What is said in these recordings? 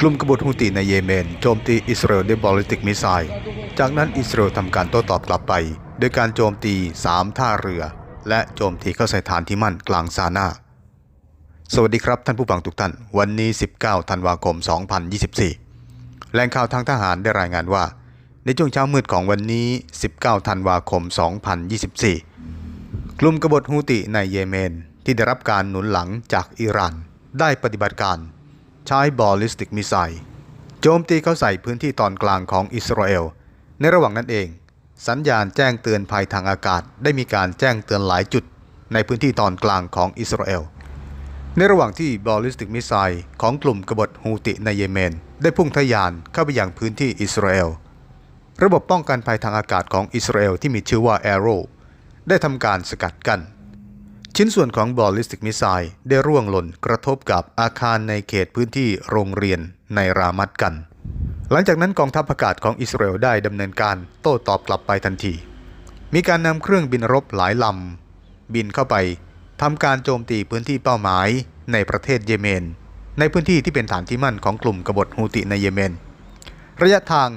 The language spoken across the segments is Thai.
กลุ่มกบฏฮูติในเยเมนโจมตีอิสราเอลด้วยบอลลิติกมิสไซล์จากนั้นอิสราเอลทำการโต้ตอบกลับไปโดยการโจมตี 3 ท่าเรือ และโจมตีเข้าใส่ฐานที่มั่นกลางซานาสวัสดีครับท่านผู้ฟังทุกท่าน วันนี้ 19 ธันวาคม 2024 แหล่งข่าวทางทหารได้รายงานว่า ในช่วงเช้ามืดของวันนี้ 19 ธันวาคม 2024 กลุ่มกบฏฮูติในเยเมนที่ได้รับการหนุนหลังจากอิหร่านได้ปฏิบัติการ ใช้บอลลิสติกมิสไซล์โจมตีเข้าใส่พื้นที่ตอนกลางของอิสราเอล ในระหว่างนั้นเอง สัญญาณแจ้งเตือนภัยทางอากาศ ได้มีการแจ้งเตือนหลายจุด ในพื้นที่ตอนกลางของอิสราเอล ในระหว่างที่บอลลิสติกมิสไซล์ของกลุ่มกบฏฮูติในเยเมน ได้พุ่งทะยานเข้าไปยังพื้นที่อิสราเอล ระบบป้องกันภัยทางอากาศของอิสราเอลที่มีชื่อว่า Arrow ได้ทำการสกัดกั้น ชิ้นส่วนของบอลลิสติกมิสไซล์ได้ร่วงหล่นกระทบกับอาคารในเขตพื้นที่โรงเรียนในรามัดกัน หลังจากนั้นกองทัพอากาศของอิสราเอลได้ดำเนินการโต้ตอบกลับไปทันที มีการนำเครื่องบินรบหลายลำ บินเข้าไปทำการโจมตีพื้นที่เป้าหมายในประเทศเยเมน ในพื้นที่ที่เป็นฐานที่มั่นของกลุ่มกบฏฮูติในเยเมน ระยะทาง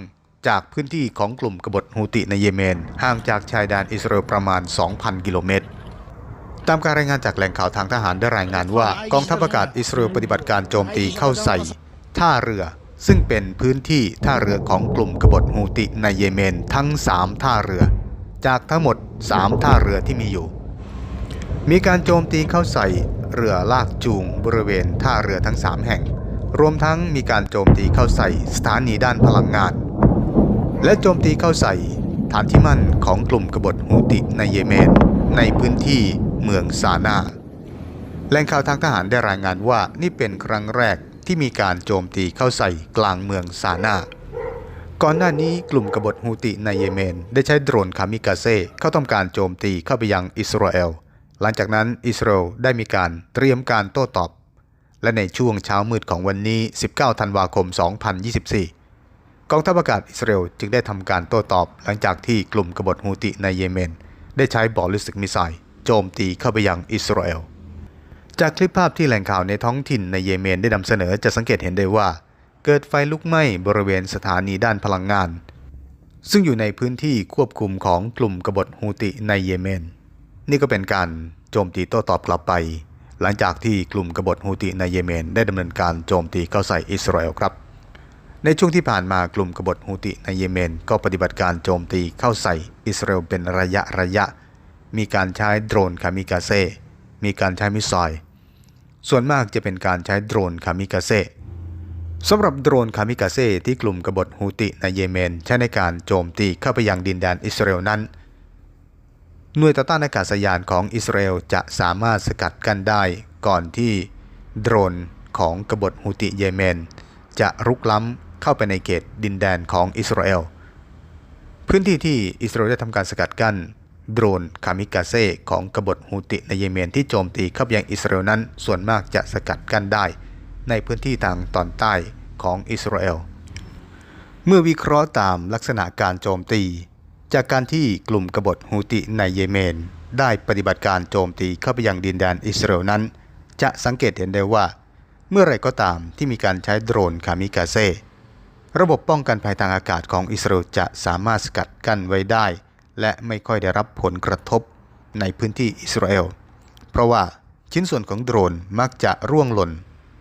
จากพื้นที่ของกลุ่มกบฏฮูติในเยเมน ห่างจากชายแดนอิสราเอลประมาณ 2,000 กิโลเมตร ตามการรายงานจากแหล่งข่าวทางทหารได้รายงานว่ากองทัพอากาศอิสราเอลปฏิบัติการโจมตีเข้าใส่ ท่าเรือ ซึ่งเป็นพื้นที่ท่าเรือของกลุ่มกบฏฮูติในเยเมนทั้ง 3 ท่าเรือ จากทั้งหมด 3 ท่าเรือที่มีอยู่ มีการโจมตีเข้าใส่เรือลากจูงบริเวณท่าเรือทั้ง 3 แห่ง รวมทั้งมีการโจมตีเข้าใส่สถานีด้านพลังงาน และโจมตีเข้าใส่ฐานที่มั่นของกลุ่มกบฏฮูติในเยเมน ในพื้นที่ เมืองซานาแหล่งข่าวทางทหารได้รายงานว่านี่เป็นครั้งแรกที่มีการโจมตีเข้าใส่กลางเมืองซานาก่อนหน้านี้กลุ่มกบฏฮูติในเยเมน ได้ใช้โดรนคามิกาเซ่เข้าทำการโจมตีเข้าไปยังอิสราเอล หลังจากนั้นอิสราเอลได้มีการเตรียมการโต้ตอบ และในช่วงเช้ามืดของวันนี้ 19 ธันวาคม 2024 กองทัพอากาศอิสราเอลจึงได้ทำการโต้ตอบ หลังจากที่กลุ่มกบฏฮูติในเยเมน ได้ใช้บอลลิสติกมิสไซล์ โจมตีเข้าไปยังอิสราเอล จากคลิปภาพที่แหล่งข่าวในท้องถิ่นในเยเมนได้นำเสนอจะสังเกตเห็นได้ว่า เกิดไฟลุกไหม้บริเวณสถานีด้านพลังงาน ซึ่งอยู่ในพื้นที่ควบคุมของกลุ่มกบฏฮูติในเยเมน นี่ก็เป็นการโจมตีโต้ตอบกลับไป หลังจากที่กลุ่มกบฏฮูติในเยเมน ได้ดำเนินการโจมตีเข้าใส่อิสราเอลครับในช่วงที่ผ่านมากลุ่มกบฏฮูติในเยเมน ก็ปฏิบัติการโจมตีเข้าใส่อิสราเอลเป็นระยะระยะ มีการใช้โดรนคามิกาเซมีการใช้มิสไซล์ส่วนมากจะเป็นการใช้โดรนคามิกาเซสำหรับโดรนคามิกาเซที่กลุ่มกบฏฮูติในเยเมน ใช้ในการโจมตีเข้าไปยังดินแดนอิสราเอลนั้น หน่วยต่อต้านอากาศยานของอิสราเอลจะสามารถสกัดกั้นได้ก่อนที่โดรนของกบฏฮูติเยเมน จะรุกล้ำเข้าไปในเขตดินแดนของอิสราเอล พื้นที่ที่อิสราเอลได้ทำการสกัดกั้น โดรนคามิกาเซ่ของกบฏฮูติในเยเมนที่โจมตีเข้าไปยังอิสราเอลนั้น ส่วนมากจะสกัดกั้นได้ ในพื้นที่ทางตอนใต้ของอิสราเอล เมื่อวิเคราะห์ตามลักษณะการโจมตี จากการที่กลุ่มกบฏฮูติในเยเมน ได้ปฏิบัติการโจมตีเข้าไปยังดินแดนอิสราเอลนั้น จะสังเกตเห็นได้ว่า เมื่อไรก็ตามที่มีการใช้โดรนคามิกาเซ่ระบบป้องกันภัยทางอากาศของอิสราเอลจะสามารถสกัดกั้นไว้ได้ และไม่ค่อยได้รับผลกระทบในพื้นที่อิสราเอล เพราะว่าชิ้นส่วนของโดรนมักจะร่วงหล่น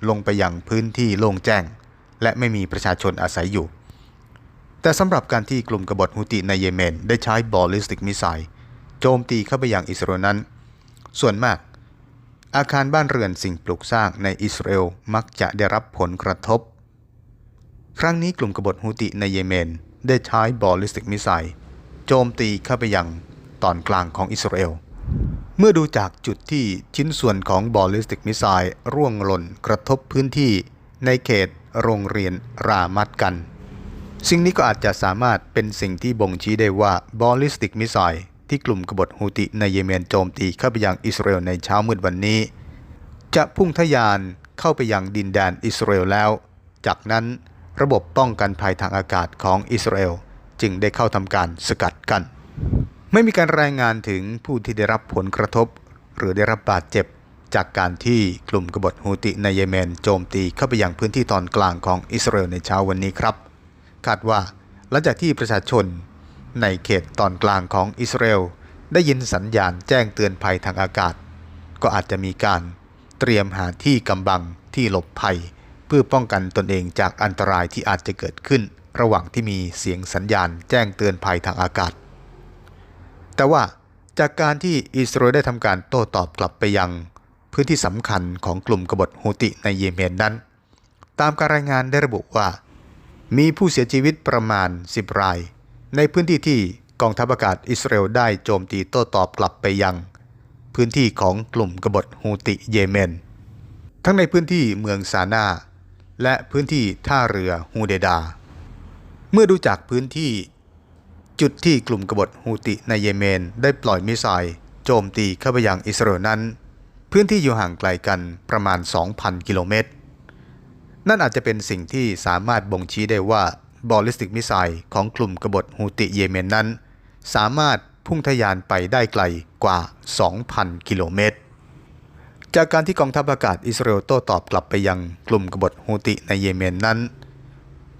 ลงไปยังพื้นที่โล่งแจ้ง และไม่มีประชาชนอาศัยอยู่ แต่สำหรับการที่กลุ่มกบฏฮูติในเยเมน ได้ใช้บอลลิสติกมิสไซล์โจมตีเข้าไปยังอิสราเอลนั้น ส่วนมาก อาคารบ้านเรือนสิ่งปลูกสร้างในอิสราเอลมักจะได้รับผลกระทบ ครั้งนี้กลุ่มกบฏฮูติในเยเมน ได้ใช้บอลลิสติกมิสไซล์ โจมตีเข้าไปยังตอนกลางของอิสราเอล เมื่อดูจากจุดที่ชิ้นส่วนของบอลลิสติกมิสไซล์ร่วงหล่นกระทบพื้นที่ในเขตโรงเรียนรามัดกัน สิ่งนี้ก็อาจจะสามารถเป็นสิ่งที่บ่งชี้ได้ว่าบอลลิสติกมิสไซล์ที่กลุ่มกบฏฮูติในเยเมนโจมตีเข้าไปยังอิสราเอลในเช้ามืดวันนี้ จะพุ่งทะยานเข้าไปยังดินแดนอิสราเอลแล้ว จากนั้นระบบป้องกันภัยทางอากาศของอิสราเอล จึงได้เข้าทำการสกัดกั้นไม่มีการรายงานถึงผู้ที่ได้รับผลกระทบ หรือได้รับบาดเจ็บ จากการที่กลุ่มกบฏฮูติในเยเมนโจมตีเข้าไปยังพื้นที่ตอนกลางของอิสราเอลในเช้าวันนี้ครับ คาดว่าหลังจากที่ประชาชนในเขตตอนกลางของอิสราเอลได้ยินสัญญาณแจ้งเตือนภัยทางอากาศ ก็อาจจะมีการเตรียมหาที่กำบังที่หลบภัย เพื่อป้องกันตนเองจากอันตรายที่อาจจะเกิดขึ้น ระหว่างที่มีเสียงสัญญาณแจ้งเตือนภัยทางอากาศ แต่ว่าจากการที่อิสราเอลได้ทำการโต้ตอบกลับไปยังพื้นที่สำคัญของกลุ่มกบฏฮูติในเยเมนนั้น ตามการรายงานได้ระบุว่า มีผู้เสียชีวิตประมาณ 10 ราย ในพื้นที่ที่กองทัพอากาศอิสราเอลได้โจมตีโต้ตอบกลับไปยัง พื้นที่ของกลุ่มกบฏฮูติเยเมน ทั้งในพื้นที่เมืองซานาและพื้นที่ท่าเรือฮูเดดา เมื่อดูจากพื้นที่ จุดที่กลุ่มกบฏฮูติในเยเมนได้ปล่อยมิสไซล์โจมตีเข้าไปยังอิสราเอลนั้น พื้นที่อยู่ห่างไกลกันประมาณ 2,000 กิโลเมตร นั่นอาจจะเป็นสิ่งที่สามารถบ่งชี้ได้ว่าบอลลิสติกมิสไซล์ของกลุ่มกบฏฮูติเยเมนนั้น สามารถพุ่งทะยานไปได้ไกลกว่า 2,000 กิโลเมตร จากการที่กองทัพอากาศอิสราเอลโต้ตอบกลับไปยังกลุ่มกบฏฮูติในเยเมนนั้น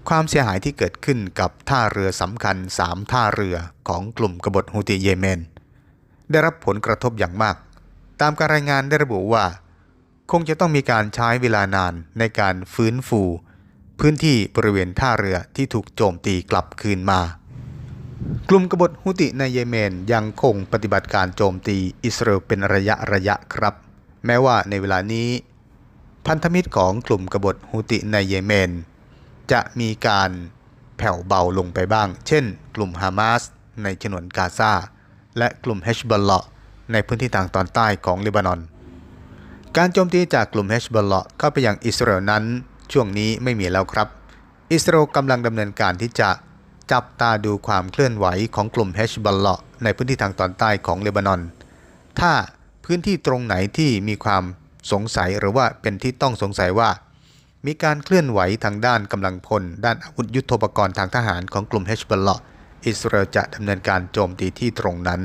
ความเสียหายที่เกิดขึ้นกับท่าเรือสำคัญ 3 ท่าเรือของกลุ่มกบฏฮูติเยเมน ได้รับผลกระทบอย่างมาก ตามการรายงานได้ระบุว่า คงจะต้องมีการใช้เวลานานในการฟื้นฟู พื้นที่บริเวณท่าเรือที่ถูกโจมตีกลับคืนมา กลุ่มกบฏฮุติในเยเมนยังคงปฏิบัติการโจมตีอิสราเอลเป็นระยะระยะครับ แม้ว่าในเวลานี้ พันธมิตรของกลุ่มกบฏฮุติในเยเมน จะมีการแผ่วเบาลงไปบ้าง เช่น กลุ่มฮามาสในฉนวนกาซาและกลุ่มเฮชบอลเลาะในพื้นที่ทางตอนใต้ของเลบานอน การโจมตีจากกลุ่มเฮชบอลเลาะเข้าไปยังอิสราเอลนั้น ช่วงนี้ไม่มีแล้วครับ อิสราเอลกำลังดำเนินการที่จะจับตาดูความเคลื่อนไหวของกลุ่มเฮชบอลเลาะในพื้นที่ทางตอนใต้ของเลบานอน ถ้าพื้นที่ตรงไหนที่มีความสงสัยหรือว่าเป็นที่ต้องสงสัยว่า มีการเคลื่อนไหวทางด้านกำลังพล ด้านอาวุธยุโทโธปกรณ์ทางทหารของกลุ่มเฮชบอลเลาะอิสราเอลจะดำเนินการโจมตีที่ตรงนั้น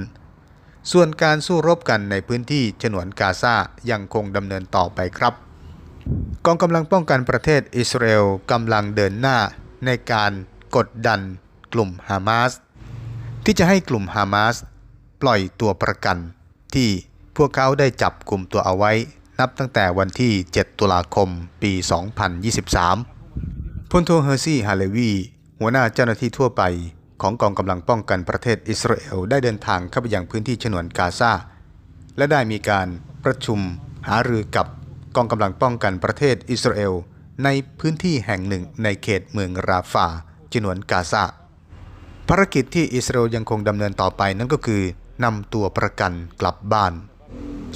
ส่วนการสู้รบกันในพื้นที่ฉนวนกาซายังคงดำเนินต่อไปครับ กองกำลังป้องกันประเทศอิสราเอลกำลังเดินหน้าในการกดดันกลุ่มฮามาสที่จะให้กลุ่มฮามาสปล่อยตัวประกันที่พวกเขาได้จับกลุ่มตัวเอาไว้ นับตั้งแต่วันที่ 7 ตุลาคม ปี 2023พลโทเฮอร์ซี่ ฮาเลวี หัวหน้าเจ้าหน้าที่ทั่วไป ของกองกำลังป้องกันประเทศอิสราเอลได้เดินทางเข้าไปยังพื้นที่ฉนวนกาซา และได้มีการประชุมหารือกับกองกำลังป้องกันประเทศอิสราเอลในพื้นที่แห่งหนึ่งในเขตเมืองราฟาฉนวนกาซาภารกิจที่อิสราเอลยังคงดำเนินต่อไปนั่นก็คือนำตัวประกันกลับบ้าน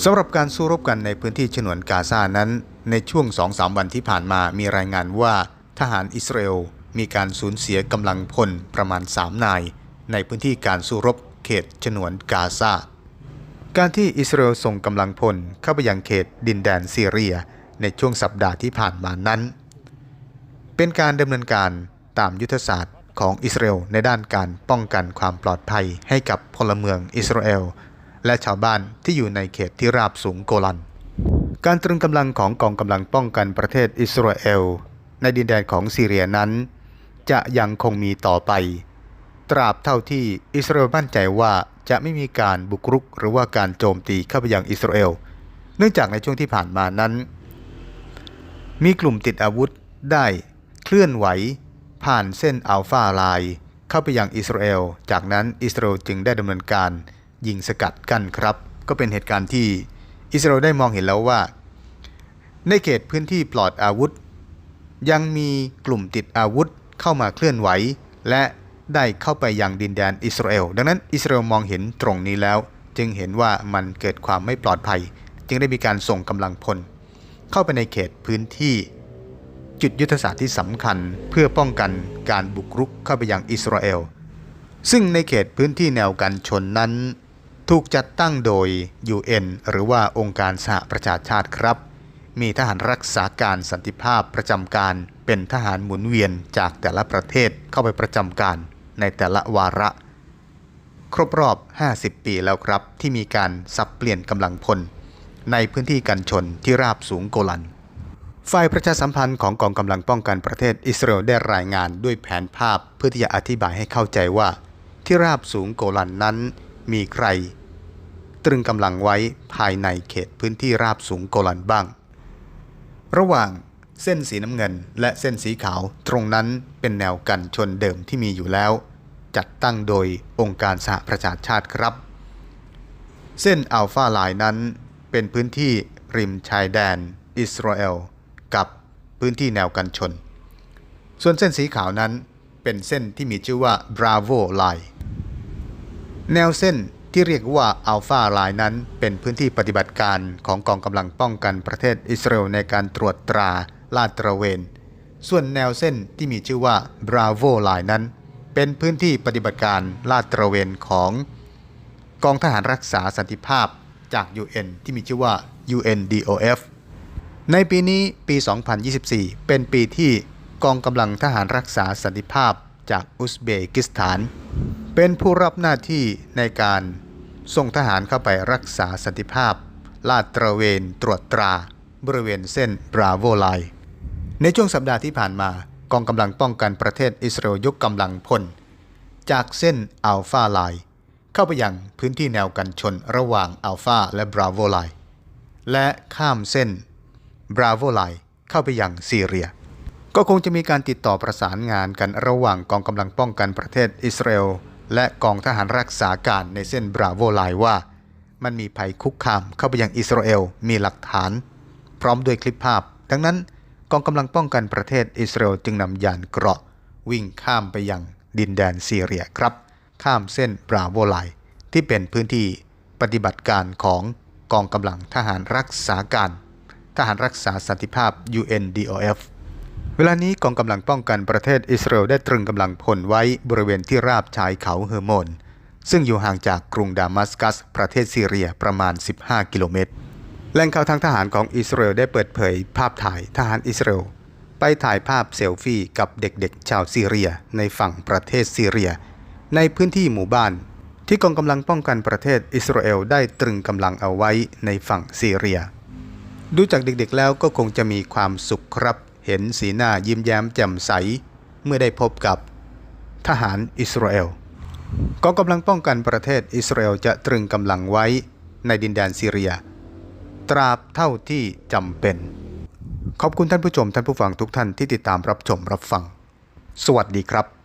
สำหรับการสู้รบกันในพื้นที่ฉนวนกาซานั้น ในช่วง2-3วันที่ผ่านมามีรายงานว่าทหารอิสราเอลมีการสูญเสียกำลังพลประมาณ 3 นาย ในพื้นที่การสู้รบเขตฉนวนกาซาการที่อิสราเอลส่งกำลังพลเข้าไปยังเขตดินแดนซีเรีย ในช่วงสัปดาห์ที่ผ่านมานั้น เป็นการดำเนินการตามยุทธศาสตร์ของอิสราเอลในด้านการป้องกันความปลอดภัยให้กับพลเมืองอิสราเอล และชาวบ้านที่อยู่ในเขตที่ราบสูงโกลัน การตรึงกำลังของกองกำลังป้องกันประเทศอิสราเอล ในดินแดนของซีเรียนั้น จะยังคงมีต่อไป ตราบเท่าที่อิสราเอลมั่นใจว่าจะไม่มีการบุกรุกหรือว่าการโจมตีเข้าไปยังอิสราเอล เนื่องจากในช่วงที่ผ่านมานั้น มีกลุ่มติดอาวุธได้เคลื่อนไหว ผ่านเส้นอัลฟาไลน์เข้าไปยังอิสราเอล จากนั้นอิสราเอลจึงได้ดำเนินการ ยิงสกัดกันครับ ก็เป็นเหตุการณ์ที่อิสราเอลได้มองเห็นแล้วว่า ในเขตพื้นที่ปลอดอาวุธ ยังมีกลุ่มติดอาวุธเข้ามาเคลื่อนไหว และได้เข้าไปยังดินแดนอิสราเอล ดังนั้นอิสราเอลมองเห็นตรงนี้แล้ว จึงเห็นว่ามันเกิดความไม่ปลอดภัย จึงได้มีการส่งกำลังพล เข้าไปในเขตพื้นที่ จุดยุทธศาสตร์ที่สำคัญเพื่อป้องกันการบุกรุกเข้าไปยังอิสราเอลซึ่งในเขตพื้นที่แนวกันชนนั้น ถูกจัดตั้งโดย UN หรือว่าองค์การสหประชาชาติครับ มีทหารรักษาการสันติภาพประจำการ เป็นทหารหมุนเวียนจากแต่ละประเทศเข้าไปประจำการในแต่ละวาระ ครบรอบ 50 ปีแล้วครับ ที่มีการสับเปลี่ยนกำลังพล ในพื้นที่กันชนที่ราบสูงโกลันฝ่ายประชาสัมพันธ์ของกองกำลังป้องกันประเทศอิสราเอลได้รายงานด้วยแผนภาพเพื่อที่จะอธิบายให้เข้าใจว่า ที่ราบสูงโกลันนั้นมีใคร ตรึงกำลังไว้ภายในเขตพื้นที่ราบสูงโกลันบ้าง ระหว่างเส้นสีน้ำเงินและเส้นสีขาวตรงนั้นเป็นแนวกันชนเดิมที่มีอยู่แล้ว จัดตั้งโดยองค์การสหประชาชาติครับ เส้นอัลฟาไลน์นั้นเป็นพื้นที่ริมชายแดน อิสราเอล กับพื้นที่แนวกันชน ส่วนเส้นสีขาวนั้นเป็นเส้นที่มีชื่อว่า Bravo Line แนวเส้น ที่เรียกว่าอัลฟาไลน์นั้น เป็นพื้นที่ปฏิบัติการของกองกำลังป้องกันประเทศอิสราเอลในการตรวจตราลาดตระเวน ส่วนแนวเส้นที่มีชื่อว่า Bravo Line นั้น เป็นพื้นที่ปฏิบัติการลาดตระเวนของกองทหารรักษาสันติภาพจาก UN ที่มีชื่อว่า UNDOF ในปีนี้ปี 2024 เป็นปีที่กองกำลังทหารรักษาสันติภาพจากอุซเบกิสถาน เป็นผู้รับหน้าที่ในการส่งทหารเข้าไปรักษาสันติภาพ ลาดตระเวนตรวจตราบริเวณเส้นบราโวไลน์ในช่วงสัปดาห์ที่ผ่านมากองกำลังป้องกันประเทศอิสราเอลยกกำลังพล จากเส้นอัลฟาไลน์เข้าไปยังพื้นที่แนวกันชนระหว่างอัลฟาและบราโวไลน์และข้ามเส้นบราโวไลน์เข้าไปยังซีเรีย ก็คงจะมีการติดต่อประสานงานกันระหว่างกองกำลังป้องกันประเทศอิสราเอล และกองทหารรักษาการในเส้นบราโวไลน์ว่า มันมีภัยคุกคามเข้าไปยังอิสราเอลมีหลักฐาน พร้อมด้วยคลิปภาพ ดังนั้นกองกำลังป้องกันประเทศอิสราเอลจึงนำยานเกราะ วิ่งข้ามไปยังดินแดนซีเรียครับ ข้ามเส้นบราโวไลน์ที่เป็นพื้นที่ปฏิบัติการของกองกำลังทหารรักษาการ ทหารรักษาสันติภาพ UNDOF เวลานี้กองกำลังป้องกันประเทศอิสราเอลได้ตรึงกำลังพลไว้บริเวณที่ราบชายเขาเฮอร์โมน ซึ่งอยู่ห่างจากกรุงดามัสกัส ประเทศซีเรียประมาณ 15 กิโลเมตรแหล่งข่าวทางทหารของอิสราเอลได้เปิดเผยภาพถ่ายทหารอิสราเอลไปถ่ายภาพเซลฟี่กับเด็กๆ ชาวซีเรียในฝั่งประเทศซีเรีย ในพื้นที่หมู่บ้าน ที่กองกำลังป้องกันประเทศอิสราเอลได้ตรึงกำลังเอาไว้ในฝั่งซีเรีย ดูจากเด็กๆแล้วก็คงจะมีความสุขครับ เห็นสีหน้ายิ้มแย้มแจ่มใส เมื่อได้พบกับทหารอิสราเอลกองกำลังป้องกันประเทศอิสราเอลจะตรึงกำลังไว้ในดินแดนซีเรีย ตราบเท่าที่จำเป็น ขอบคุณท่านผู้ชมท่านผู้ฟังทุกท่านที่ติดตามรับชมรับฟัง สวัสดีครับ